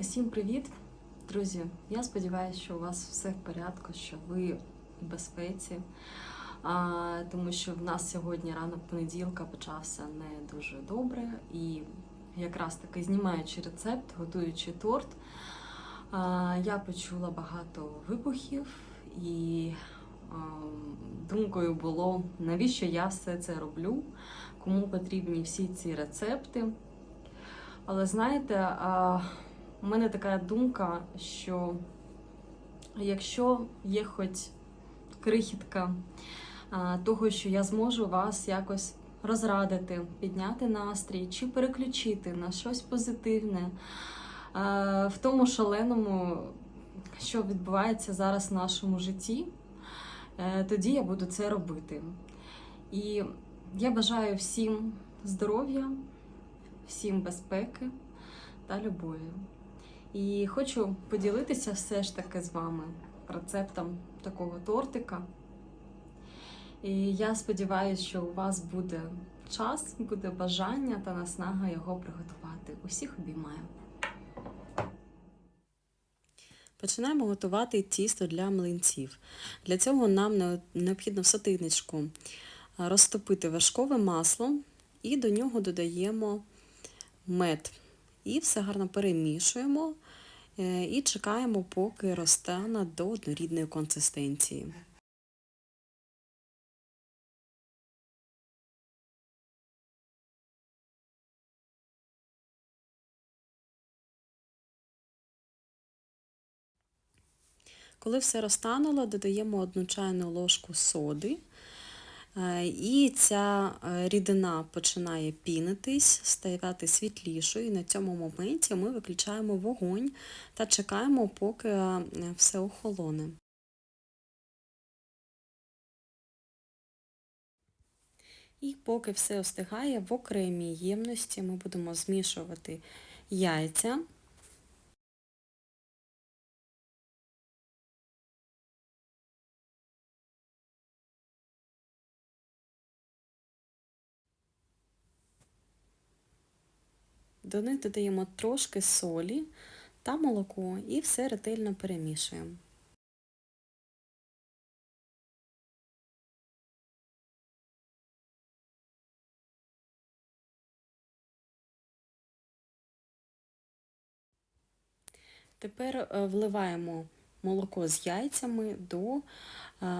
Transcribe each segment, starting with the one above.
Усім привіт, друзі! Я сподіваюся, що у вас все в порядку, що ви в безпеці, а, тому що в нас сьогодні ранок понеділка почався не дуже добре, і якраз таки знімаючи рецепт, готуючи торт, а, я почула багато вибухів і а, думкою було, навіщо я все це роблю, кому потрібні всі ці рецепти. Але знаєте, а, у мене така думка, що якщо є хоч крихітка того, що я зможу вас якось розрадити, підняти настрій чи переключити на щось позитивне в тому шаленому, що відбувається зараз в нашому житті, е, тоді я буду це робити. І я бажаю всім здоров'я, всім безпеки та любові. І хочу поділитися все ж таки з вами рецептом такого тортика. І я сподіваюся, що у вас буде час, буде бажання та наснага його приготувати. Усіх обіймаю. Починаємо готувати тісто для млинців. Для цього нам необхідно в сотиничку розтопити вершкове масло і до нього додаємо мед. І все гарно перемішуємо е, і чекаємо, поки розтане до однорідної консистенції. Коли все розтануло, додаємо одну чайну ложку соди. Е, І ця е, рідина починає пінитись, ставати світлішою. І на цьому моменті ми виключаємо вогонь та чекаємо, поки е, все охолоне. І поки все остигає, в окремій ємності ми будемо змішувати яйця. До них додаємо трошки солі та молоко і все ретельно перемішуємо. Тепер е, вливаємо молоко з яйцями до е,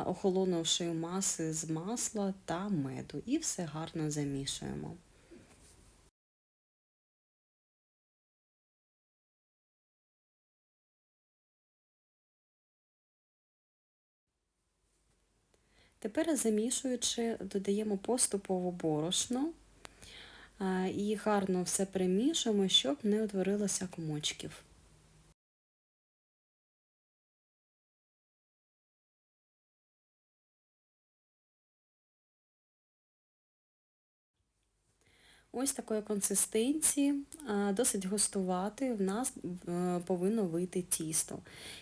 охолонувшої маси з масла та меду і все гарно замішуємо. Тепер замішуючи, додаємо поступово борошно і гарно все перемішуємо, щоб не утворилося комочків. Ось такої консистенції, досить густувати, в нас е, повинно вийти тісто.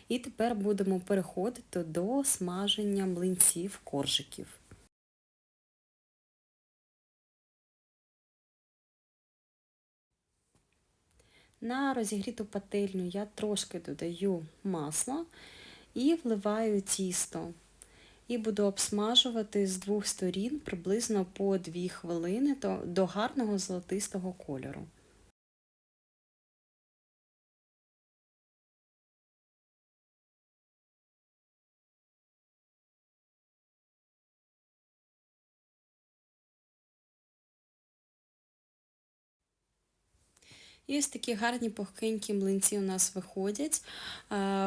І тепер будемо переходити до смаження млинців коржиків. На розігріту пательню я трошки додаю масла і вливаю тісто. І буду обсмажувати з двох сторін приблизно по 2 хвилини до гарного золотистого кольору. І ось такі гарні пухкенькі млинці у нас виходять,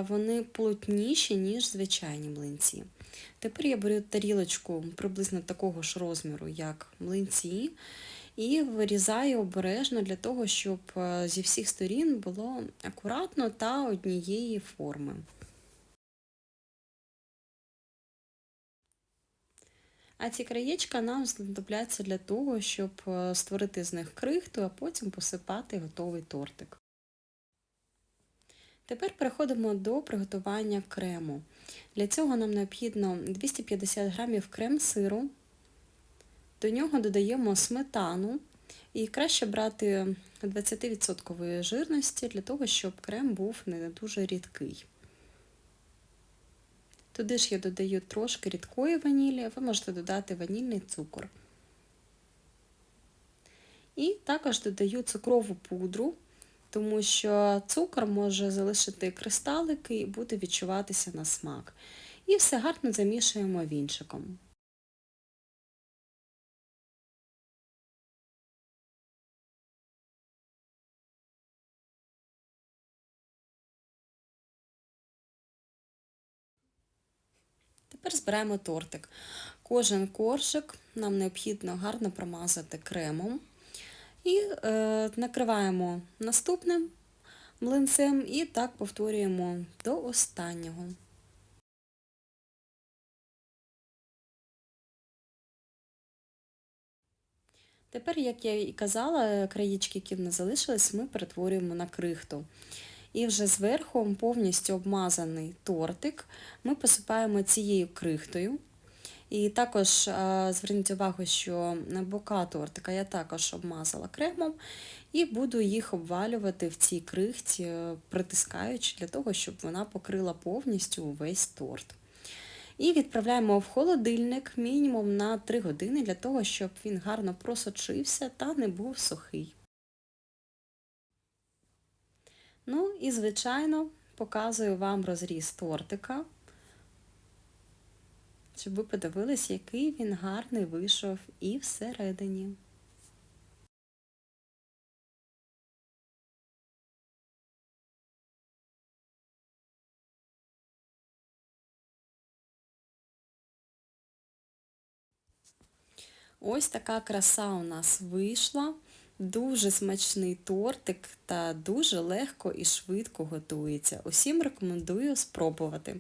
вони плотніші, ніж звичайні млинці. Тепер я беру тарілочку приблизно такого ж розміру, як млинці, і вирізаю обережно для того, щоб зі всіх сторін було акуратно та однієї форми. А ці краєчка нам знадобляться для того, щоб створити з них крихту, а потім посипати готовий тортик. Тепер переходимо до приготування крему. Для цього нам необхідно 250 г крем-сиру, до нього додаємо сметану І краще брати 20% жирності для того, щоб крем був не дуже рідкий. Туди ж я додаю трошки рідкої ванілі, ви можете додати ванільний цукор. І також додаю цукрову пудру, тому що цукор може залишити кристалики і буде відчуватися на смак. І все гарно замішуємо вінчиком. Тепер збираємо тортик. Кожен коржик нам необхідно гарно промазати кремом. І е, накриваємо наступним млинцем і так повторюємо до останнього. Тепер, як я і казала, краєчки, які в нас залишились, ми перетворюємо на крихту. І вже зверху повністю обмазаний тортик ми посипаємо цією крихтою. І також зверніть увагу, що бока тортика я також обмазала кремом і буду їх обвалювати в цій крихті, е, притискаючи для того, щоб вона покрила повністю увесь торт. І відправляємо в холодильник мінімум на 3 години для того, щоб він гарно просочився та не був сухий. Ну і, звичайно, показую вам розріз тортика, щоб ви подивились, який він гарний вийшов і всередині. Ось така краса у нас вийшла. Дуже смачний тортик та дуже легко і швидко готується. Усім рекомендую спробувати.